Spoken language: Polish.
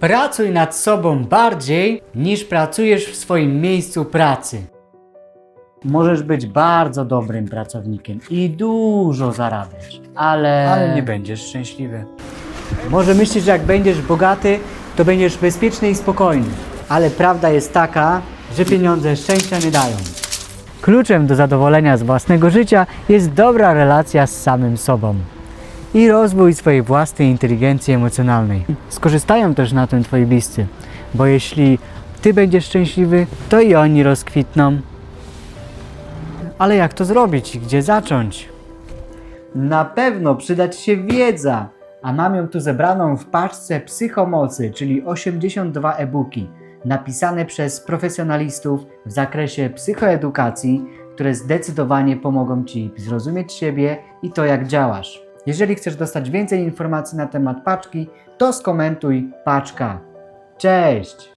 Pracuj nad sobą bardziej niż pracujesz w swoim miejscu pracy. Możesz być bardzo dobrym pracownikiem i dużo zarabiać, ale. Ale nie będziesz szczęśliwy. Może myślisz, że jak będziesz bogaty, to będziesz bezpieczny i spokojny. Ale prawda jest taka, że pieniądze szczęścia nie dają. Kluczem do zadowolenia z własnego życia jest dobra relacja z samym sobą i rozwój swojej własnej inteligencji emocjonalnej. Skorzystają też na tym twoi bliscy, bo jeśli ty będziesz szczęśliwy, to i oni rozkwitną. Ale jak to zrobić? Gdzie zacząć? Na pewno przyda Ci się wiedza, a mam ją tu zebraną w paczce Psychomocy, czyli 82 e-booki, napisane przez profesjonalistów w zakresie psychoedukacji, które zdecydowanie pomogą Ci zrozumieć siebie i to, jak działasz. Jeżeli chcesz dostać więcej informacji na temat paczki, to skomentuj paczka. Cześć!